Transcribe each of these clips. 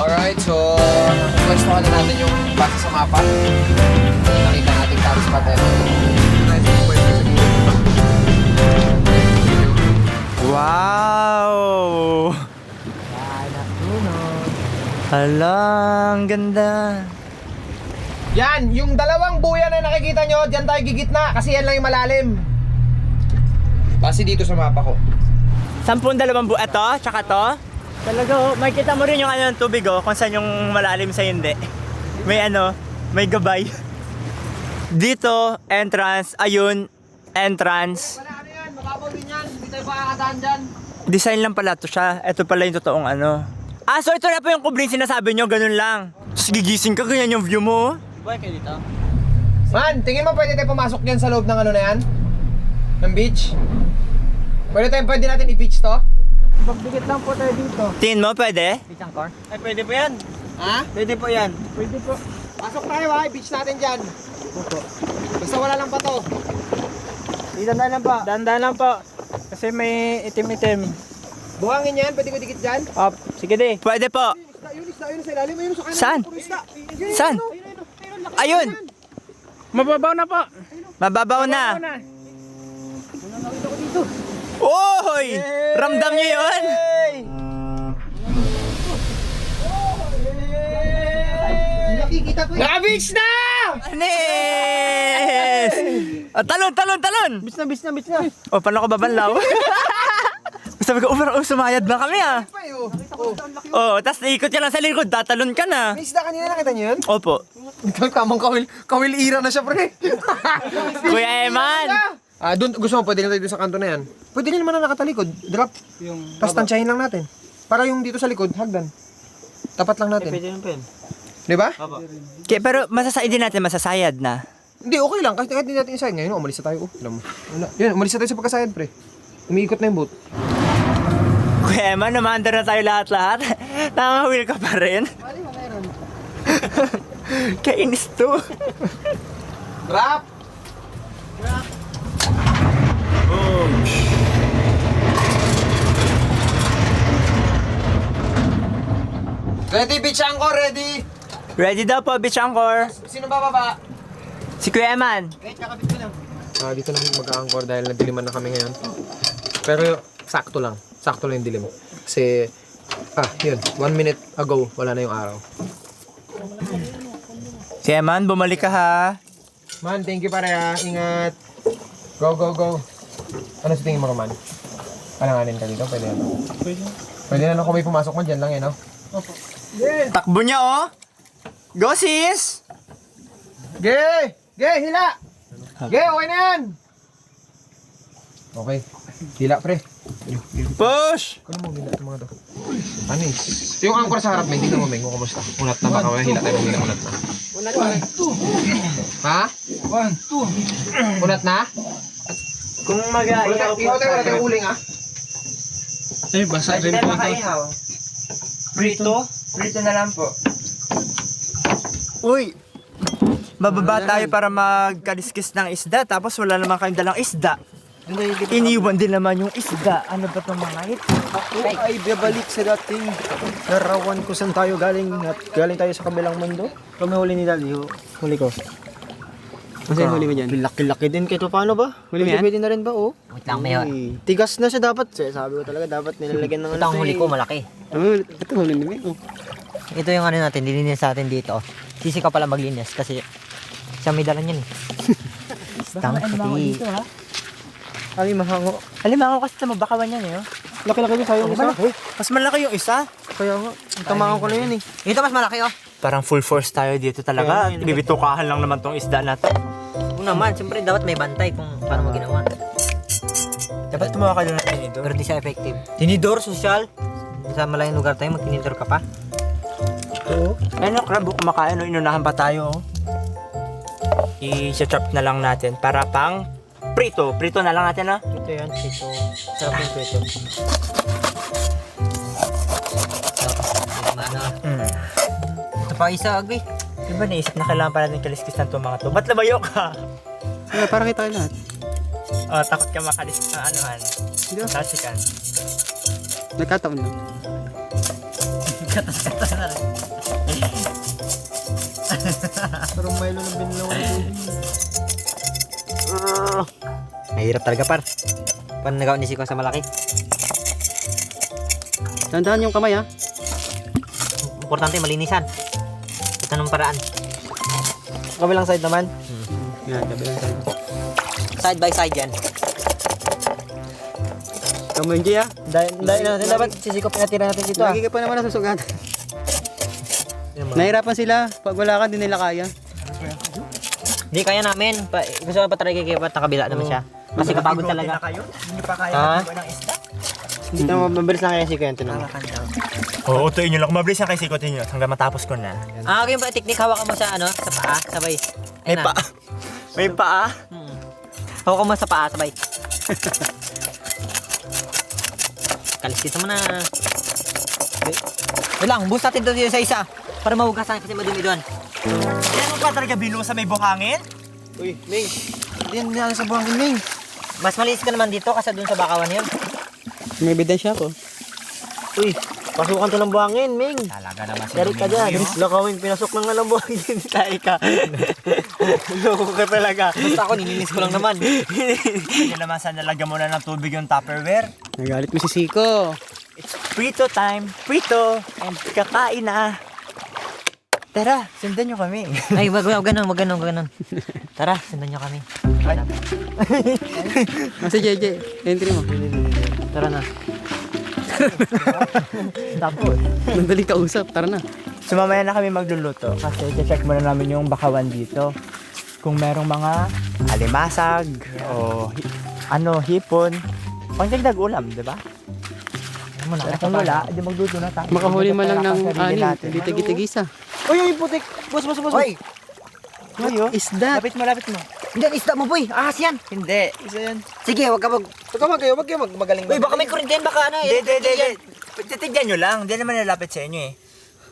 Alright, so pwesto na natin yung base sa mapa. Nakita natin tapos pa tayo. Wow! Hala, ang ganda. Yan, yung dalawang buya na nakikita nyo, dyan tayo gigitna kasi yan lang yung malalim. Base dito sa mapa ko. Sampung dalawang bu... Ito, tsaka to. Talaga, oh, makikita mo rin yung ano ng tubig, oh, kung saan yung malalim sa hindi. May ano, may gabay. Dito, entrance, ayun, entrance. Wala ano yan, mababaw din yan. Hindi tayo makakadaan dyan. Design lang pala to siya. Ito pala yung totoong ano. Ah, so ito na po yung kubring sinasabi nyo, ganun lang. Tapos gigising ka, ganyan yung view mo. oh. Man, tingin mo pwede tayo pumasok dyan sa loob ng ano na yan? Ng beach? Pwede tayo, pwede natin i-beach to? Pagdikit lang po tayo dito. Tingin mo, pwede? Ay, pwede po yan. Ha? Pwede po yan. Pwede po. Pasok tayo ha, i-beach natin dyan. Basta wala lang pa to. Dandan lang po. Dandan lang po. Kasi may itim-itim. Buhangin yan, pwede ko dikit dyan. Up. Sige di. Pwede po. Yun, isda, yun sa ilalim, yun sa kanan. Saan? Saan? yun, yun, yun, yun, Ayun! Mababaw na po. Mababaw na. Mababaw na. Oy! Ramdam nyo yun? Nakikita ko yun. Naka-beach na! Anis! Ah, talon, talon, talon! Beach na, beach na, beach na. O, paano ko babanlaw? Sabi ko, oh, pero oh, sumayad ba kami ah? Oh. Oh, tapos naikot ka lang sa likod, tatalon ka na. May isda kanina, nakita niyo yun? Opo. Ito, kamang kawil, kawil ira na siya, pre. Kuya Eman! Ah, doon gusto mo pwede na tayo sa kanto na yan. Pwede din naman na nakatalikod. Drop. Yung Tapos tansyahin lang natin. Para yung dito sa likod, hagdan. Tapat lang natin. Pwede yung pen. Di ba? Kaya, pero masasayad din natin, masasayad na. Hindi, okay lang. Kahit, kahit hindi natin isayad. Ngayon, umalis na tayo. Oh, alam mo. Wala. Yan, umalis na tayo sa pagkasayad, pre. Umiikot na yung boat. Kuya Eman, namandar na tayo lahat-lahat. Nakangawil ka pa rin. Kainis to. Drop! Ready, beach anchor, ready! Ready daw po, Beach Angkor. Sino bababa? Si Kuya Eman. Ah, dito na mag-anchor dahil nadiliman na kami ngayon. Pero sakto lang. Sakto lang yung dilim. Kasi, ah, yun. One minute ago, wala na yung araw. Si Eman, bumalik ka ha. Man, thank you pare ah. Ingat. Go, go, go. Ano sa tingin mo, Man? Palanganin ka dito? Pwede na. Pwede. Pwede na no, kung may pumasok mo, dyan lang eh, no? Takbo niya oh. Go sis! Ge! Ge, hila! Ge, okay na yan! Okay. Hila, pre. Push! Kano mo hila itong mga to? Ano eh? Yung angkor sa harap, may tingnan mo, Meng, kung kamusta. Unat na baka may hila tayo hila, unat na. Unat na. Ha? One, two. Unat na? Kung mag Wala tayo, ihaw tayo, wala tayong uling ah. Ay, basa rin po ito. Prito? Prito na lang po. Uy! Bababa tayo para magkaliskis ng isda tapos wala naman kayong dalang isda. Iniwan din naman yung isda. Ano ba itong mga ito? Ako ay babalik sa dating larawan ko saan tayo galing at galing tayo sa kabilang mundo. Kami huli ni Daddy, hu- huli ko. Kasi huli mo dyan? Laki-laki din kito paano ba? Huli mo Pwede na rin ba oh? Wait lang, may Uy, tigas na siya dapat. Sabi ko talaga dapat nilalagyan ng ito ang huli ko, malaki. Oh, ito huli ni Ming. Ito yung ano natin, nilinis natin dito. Sisi ka pala maglinis kasi siya may dala niyan eh. Stang pati. Ay, mahango. Alimango kasi sa mabakawan yan eh. oh. Laki-laki din sa'yo isa. Mas malaki yung isa. Kaya nga, tamaan ko na yun eh. Ito mas malaki oh. Parang full force tayo dito talaga. Bibitukahan lang naman tong isda na to. Oo naman, siyempre dapat may bantay kung paano mo ginawa. Dapat tumawa ka doon na tinidor. Pero di siya effective. Tinidor, social. Sa malayong lugar tayo, magtinidor ka pa. Oo. Ano, crab, kumakain, no? inunahan pa tayo. oh. I-chop na lang natin para pang prito. Prito na lang natin, ha? Ito yan, ito. Sarap yung preto. Tapos, ano. Mm. Ito pa isa, agwi. Di ba naisip na kailangan pa natin kaliskis ng itong mga to? Ba't labayo ka? Ay, parang kita kayo lahat. oh, takot ka makalis na anuhan. Hindi. Tasikan. Nagkataon lang. Katas-katas na rin. Parang Milo na binlaw na tubig. Mahirap talaga par. Paano nagawa ni Siko sa malaki? Tandaan yung kamay ha. Importante malinisan. Ito ng paraan. Kabilang side naman. Yan, kabilang tayo. Side by side yan. Kamay Jay ha. Dahil, dahil natin dapat sisikop natira natin dito ah. Lagi ka pa naman nasusugat. Nahirapan sila. Pag wala ka, di nila kaya. Hindi kaya namin. Pa, gusto ko pa try kay Kipat na kabila naman siya. Kasi kapagod talaga. Hindi pa kaya ng isda? Hindi na mabilis lang kaya si Kwento na. Oo, oh, utuin nyo lang. Kung mabilis yan kay sikotin nyo hanggang matapos ko na. Ah, okay ba technique hawakan mo sa ano, sa paa, sabay. May Ayun na. paa. May paa. Hmm. Hawakan mo sa paa, sabay. Kaliskis mo na. Wait lang, boost natin to sa isa. Para mahugasan kasi madumi doon. Yan mo pa talaga binuo sa may buhangin? Uy, Ming. Hindi yan sa buhangin, Ming. Mas malinis ka naman dito kasi doon sa bakawan yun. May ebidensya ako. Uy, pasukan to ng buhangin, Ming. Talaga naman si Dari ka dyan. Lakawin, pinasok lang nga ng buhangin. Tayo ka. Loko ka talaga. Basta ako, nilinis ko lang naman. Hindi naman sa nalagyan mo na ng tubig yung Tupperware. Nagalit mo si Siko. It's prito time. Prito. And kakain na. Tara, sundan nyo kami. Ay, wag, wag, ganun, wag ganun, wag ganun. Tara, sundan nyo kami. Ah, si JJ. Entry mo. Tara na. Tapos, Madaling kausap. Tara na. so mamaya na kami magluluto kasi check muna namin yung bakawan dito. Kung merong mga alimasag o hi- ano, hipon. Pangdagdag ulam, di ba? Ano kung wala, di magluto na tayo. Makahuli man lang ng tayo anim. natin. Hindi tagi-tagisa. Uy, uy, putik. Boss, boss, boss. Hoy! What Is that? Lapit mo, lapit mo. Hindi, isda mo, boy. Ahas yan. Hindi. Isa yan. Sige, wag ka mag... Huwag ka mag kayo, huwag kayo mag magaling. Uy, baka may kurintin, baka ano. Hindi, eh, hindi, hindi. yan. hindi. Titignan nyo lang. Hindi naman nalapit sa inyo eh.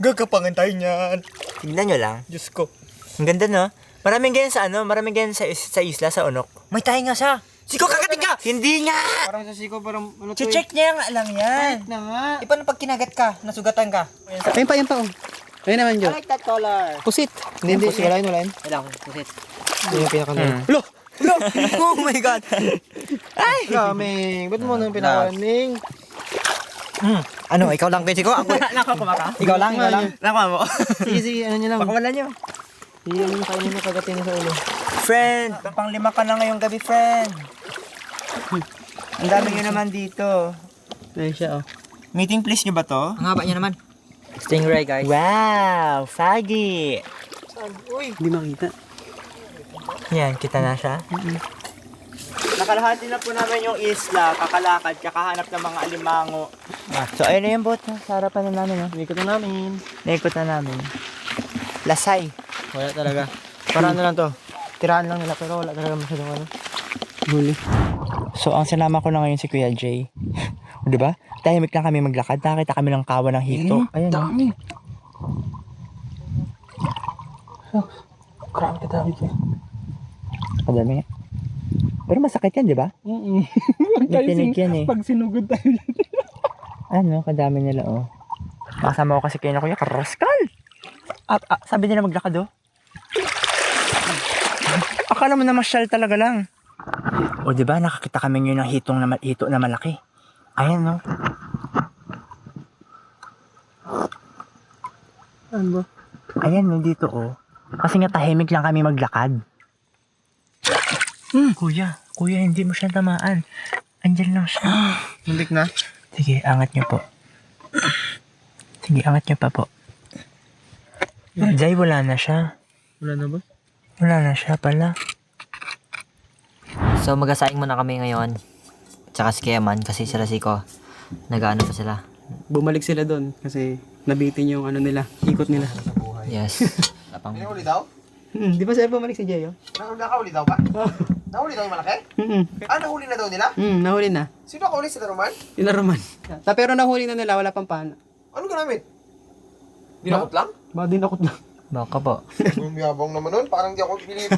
Gagapangan tayo niyan. Tignan nyo lang. Diyos ko. Ang ganda no? Maraming ganyan sa ano, maraming ganyan sa, is- sa isla, sa unok. May tayo nga siya. Siko, kakating ka! Hindi nga! Parang sa siko, parang ano to eh. Check niya nga lang yan. Na nga. Eh, paano pag kinagat ka, nasugatan ka? Ayun pa, ayun pa. Oh. Ayun naman, Jo. like that color. Pusit. Hindi, hindi. Sige, lain, lain. Kailangan, pusit. Hindi yung pinaka Lo! Lo! oh my God! Ay! Ikaw, Ming. Ba't mo nang pinakalan, Ming? Ano, ikaw lang, Siko? Ako, Nako, kumaka. ikaw lang, ikaw lang. Nako mo. Sige, sige, ano nyo lang. Baka wala nyo. Iyan yung kainin mo kagatin sa ulo. Friend, pang lima ka na ngayong gabi, friend. Ang dami nyo naman dito. Ayun siya, oh. Meeting place nyo ba to? Ang haba niya naman. Stingray, guys. Wow! Fagi! Hindi makita. Yan, kita na siya. Nakalahati na po namin yung isla, kakalakad, kakahanap ng mga alimango. So, ayun na yung boat na. Sa harapan na namin. Ikot na namin. Naikot na namin. Lasay. Wala talaga. Para ano lang to. Tirahan lang nila pero wala talaga masyadong ano. Huli. So, ang sinama ko na ngayon si Kuya Jay. o, di ba? Tahimik lang kami maglakad. Nakita kami ng kawa ng hito. Ayan. Dami. Grabe ka dami ka. Madami nga. Pero masakit yan, di ba? Mm May tinig yan eh. Pag sinugod tayo. Ano, kadami nila oh. Makasama ko kasi kayo na kuya, karaskal! At, ah, sabi nila maglakad oh. Akala mo na masyal talaga lang. O di ba nakakita kami ngayon ng hitong na, hito na malaki. Ayan no. Ano ba? Ayan no dito oh. Kasi nga tahimik lang kami maglakad. Hmm, kuya, kuya hindi mo siya tamaan. Andyan lang siya. Muntik na. Sige, angat niyo po. Sige, angat niyo pa po. Jay, wala na siya. Wala na ba? Wala na siya pala. So, magasaing muna kami ngayon. Tsaka si Keman kasi sila Siko. Nag-ano pa sila. Bumalik sila doon kasi nabitin yung ano nila, ikot nila. Yes. Lapang. Nahuli daw? Hmm, di ba sa'yo bumalik si Jay, oh? Na- Nakahuli daw ba? Nahuli daw yung malaki? Hmm, Ah, nahuli na daw nila? hmm, nahuli na. Sino nakahuli sa Daruman? Inaruman. Ta pero nahuli na nila, wala pang paano. Ano ginamit? Dinakot lang? Ba, dinakot lang. Baka po. Yung yabang naman nun, parang di ako bilib.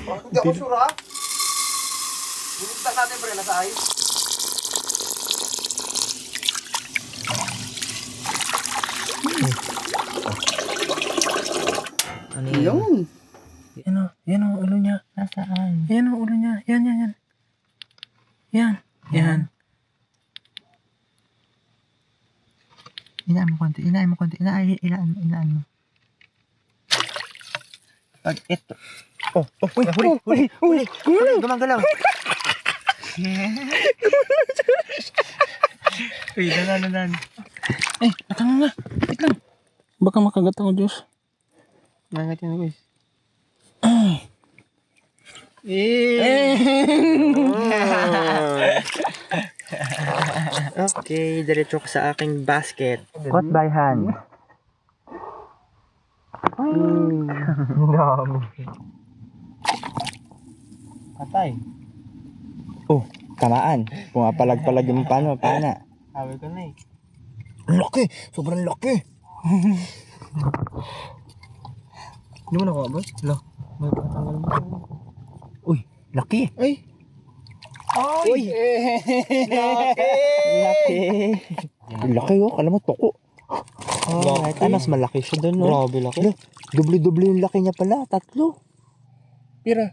Parang di ako sure ha? Binistak natin pre, nasa ayos. Pag ito. Oh, oh, uy, huli, huli, huli, huli, gumagalaw. Uy, danan, danan. Eh, atang nga. Wait lang. Baka makagat ako, Diyos. Nangat yan guys. Okay, diretso ko sa aking basket. Caught by hand. Patay. Oh, tamaan. Pumapalag-palag yung pano, pana. Sabi ko na eh. Laki! Sobrang laki! Hindi mo nakuha boss? Lo. May patanggal mo. Uy, laki! Ay! Uy! laki! Laki! laki oh, alam mo, toko. Oh, Laki. Ay, mas malaki siya doon, no? Grabe laki. Lo, Doble-doble yung laki niya pala, tatlo. Pira.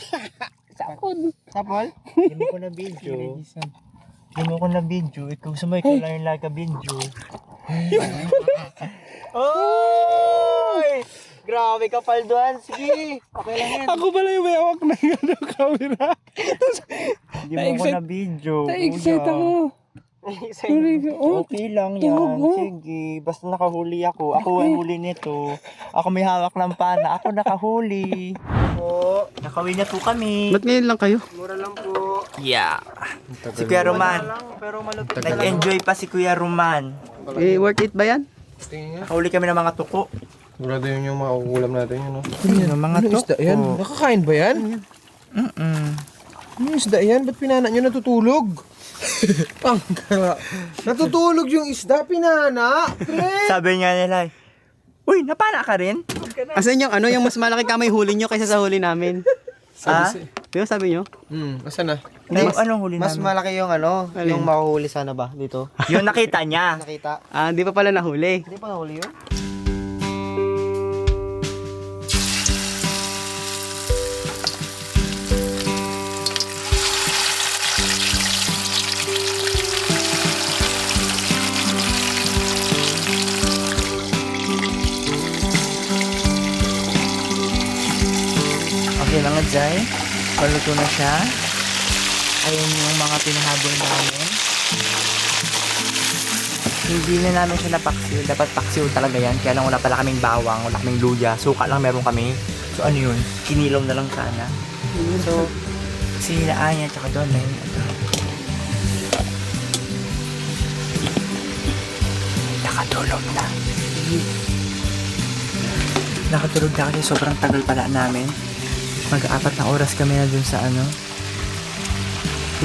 Sapol. Sapol? Hindi ko na video. Hindi mo ko na video. Ikaw sumay ko lang yung like a video. Oy! Grabe ka, Palduan. Sige. Okay lang yan. Ako pala yung may awak ng ano, camera. Hindi mo ko na video. Na-excite ako. Sorry. Oh, Okay lang Tuhog yan. mo. Sige. Basta nakahuli ako. Ako ang huli nito. Ako may hawak ng pana. Ako nakahuli. Oo. Nakawin na po kami. ba't ngayon lang kayo? Mura lang po. Yeah. Si Kuya Roman. Pero malupit Nag-enjoy pa si Kuya Roman. Eh, worth it ba yan? Tingin. Nakahuli kami ng mga tuko. Sigurado yun yung makukulam natin yun, no? Ano, mga Ano isda yan? Nakakain ba yan? Mm-mm. Ano isda yan? Ba't pinana nyo natutulog? Pangkara. Natutulog yung isda, pinana. Pre! Sabi nga nila, Uy, napana ka rin? Asan yung ano, yung mas malaki kamay huli nyo kaysa sa huli namin? Ah? Di ba sabi nyo? Hmm, asan na? Ano, anong huli Mas namin? malaki yung ano, Alin? yung makuhuli sana ba dito? Yung nakita niya. Nakita. Ah, di pa pala nahuli. Hindi pa nahuli yun? Jai, paluto na siya. Ayun yung mga pinahabol namin. Hindi na namin siya napaksiw. Dapat paksiw talaga yan. Kaya lang wala pala kaming bawang, wala kaming luya. Suka lang meron kami. So ano yun? Kinilaw na lang sana. So, si Anya tsaka doon na yun. Nakatulog na. Nakatulog na kasi sobrang tagal pala namin. Mag-aapat na oras kami na dun sa ano.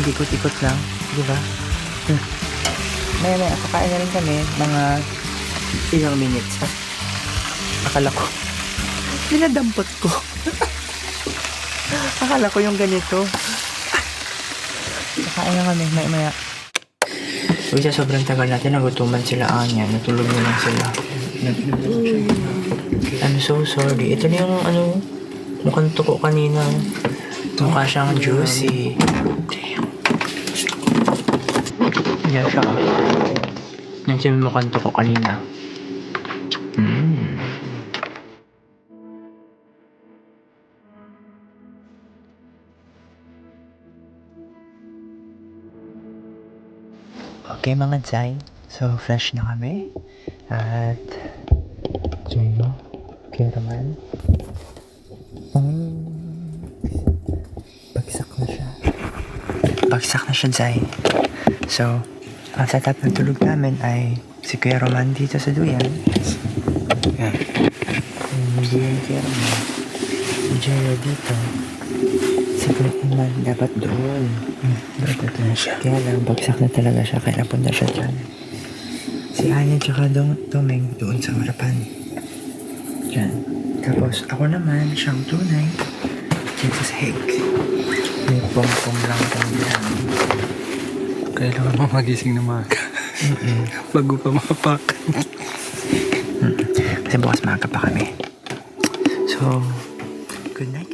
Ikot-ikot lang, di ba? Hmm. Maya maya, kakain na rin kami mga ilang minutes. Ha? Akala ko, pinadampot ko. Akala ko yung ganito. Kakain na kami, maya maya. Uy, sa sobrang tagal natin, nagutuman sila Anya. Natulog na lang sila. I'm so sorry. Ito na yung ano, mukhang tuko kanina. Mukha siyang juicy. Yan siya. Yan siya mukhang tuko kanina. Mm. Okay mga Zay, so fresh na kami. At, dyan mo, kaya naman. Mm. Bagsak na siya. Bagsak na siya, Zay. So, ang setup ng tulog namin ay si Kuya Roman dito sa duyan. Yan. Hindi yan Kuya Roman. Dito. Si Kuya Roman dapat doon. Hmm, dapat doon siya. Kaya lang, bagsak na talaga siya. Kaya napunta siya dyan. Si Anya tsaka Dong doon sa harapan. Diyan. Tapos ako naman, siyang tunay. Sa sahig. May pom-pom lang kami lang. Kailangan mo magising na maaga. Bago pa mapak. Kasi bukas maaga pa kami. So, good night.